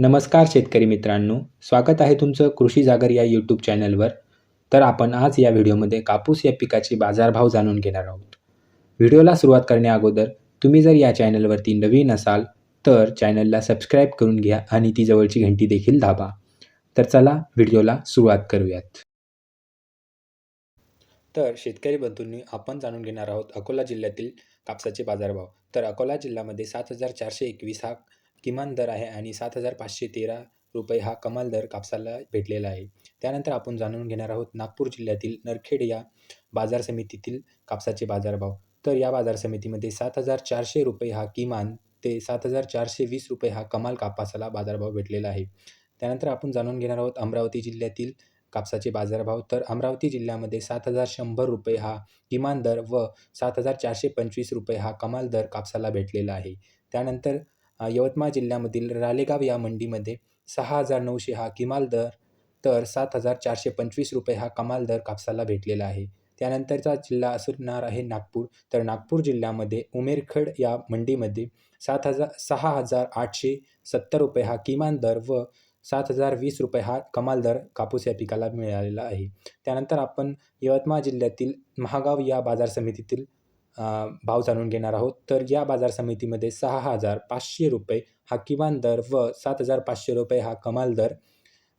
नमस्कार शेतकरी मित्रांनो स्वागत आहे तुमचं कृषी जागर या यूट्यूब चॅनलवर. तर आपण आज या व्हिडिओमध्ये कापूस या पिकाचे बाजारभाव जाणून घेणार आहोत. व्हिडिओला सुरुवात करण्याअगोदर तुम्ही जर या चॅनलवरती नवीन असाल तर चॅनलला सबस्क्राईब करून घ्या आणि ती जवळची घंटी देखील दाबा. तर चला व्हिडिओला सुरुवात करूयात. तर शेतकरी बंधूंनी आपण जाणून घेणार आहोत अकोला जिल्ह्यातील कापसाचे बाजारभाव. तर अकोला जिल्ह्यामध्ये सात हजार चारशे एकवीस हा किमान दर आहे आणि सात हजार पाचशे तेरा रुपये हा कमाल दर कापसाला भेटलेला आहे. त्यानंतर आपण जाणून घेणार आहोत नागपूर जिल्ह्यातील नरखेड या बाजार समितीतील कापसाचे बाजारभाव. तर या बाजार समितीमध्ये सात हजार चारशे रुपये हा किमान ते सात हजार चारशे वीस रुपये हा कमाल कापसाला बाजारभाव भेटलेला आहे. त्यानंतर आपण जाणून घेणार आहोत अमरावती जिल्ह्यातील कापसाचे बाजारभाव. तर अमरावती जिल्ह्यामध्ये सात हजार शंभर रुपये हा किमान दर व सात हजार चारशे पंचवीस रुपये हा कमाल दर कापसाला भेटलेला आहे. त्यानंतर यवतमाळ जिल्ह्यामधील रालेगाव या मंडीमध्ये सहा हजार नऊशे हा किमाल दर तर सात हजार चारशे पंचवीस रुपये हा कमाल दर कापसाला भेटलेला आहे. त्यानंतरचा जिल्हा असणार आहे नागपूर तर नागपूर जिल्ह्यामध्ये उमेरखेड या मंडीमध्ये सात हजार सहा हजार आठशे सत्तर रुपये हा किमान दर व सात हजार वीस रुपये हा कमाल दर कापूस या पिकाला मिळालेला आहे. त्यानंतर आपण यवतमाळ जिल्ह्यातील महागाव या बाजार समितीतील भाव जाणून घेणार आहोत. तर या बाजार समितीमध्ये सहा हजार पाचशे रुपये हा किमान दर व सात हजार पाचशे रुपये हा कमाल दर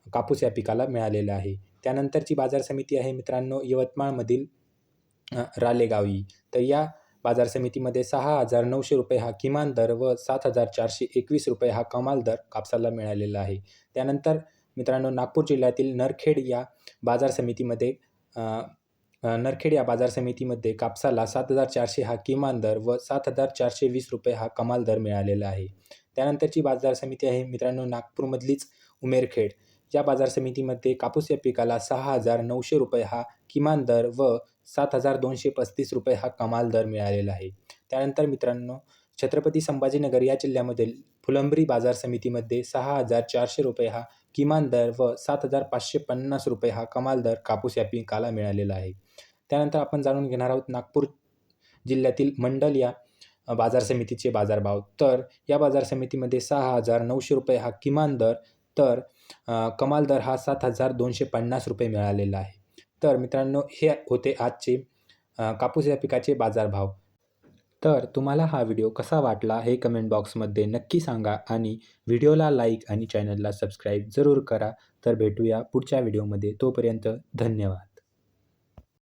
कापूस या पिकाला मिळालेला आहे. त्यानंतरची बाजार समिती आहे मित्रांनो यवतमाळमधील रालेगावी. तर या बाजार समितीमध्ये सहा हजार नऊशे रुपये हा किमान दर व सात हजार चारशे एकवीस रुपये हा कमाल दर कापसाला मिळालेला आहे. त्यानंतर मित्रांनो नागपूर जिल्ह्यातील नरखेड या बाजार समितीमध्ये नरखेड या बाजार समितीमध्ये कापसाला सात हजार चारशे हा किमान दर व सात हजार चारशे वीस रुपये हा कमाल दर मिळालेला आहे. त्यानंतरची बाजार समिती आहे मित्रांनो नागपूरमधलीच उमेरखेड. या बाजार समितीमध्ये कापूस या पिकाला सहा हजार नऊशे रुपये हा किमान दर व सात हजार दोनशे पस्तीस रुपये हा कमाल दर मिळालेला आहे. त्यानंतर मित्रांनो छत्रपती संभाजीनगर या जिल्ह्यामधील फुलंब्री बाजार समितीमध्ये सहा हजार चारशे रुपये हा किमान दर व सात हजार पाचशे पन्नास रुपये हा कमाल दर कापूस या पिकाला मिळालेला आहे. त्यानंतर आपण जाणून घेणार आहोत नागपूर जिल्ह्यातील मंडल या बाजार समितीचे बाजारभाव. तर या बाजार समितीमध्ये सहा हजार नऊशे रुपये हा किमान दर तर कमाल दर हा सात हजार दोनशे पन्नास रुपये मिळालेला आहे. तर मित्रांनो हे होते आजचे कापूस या पिकाचे बाजारभाव. तर तुम्हाला हा व्हिडिओ कसा वाटला हे कमेंट बॉक्समध्ये नक्की सांगा आणि व्हिडिओला लाईक आणि चॅनलला सबस्क्राईब जरूर करा. तर भेटूया पुढच्या व्हिडिओमध्ये तोपर्यंत धन्यवाद.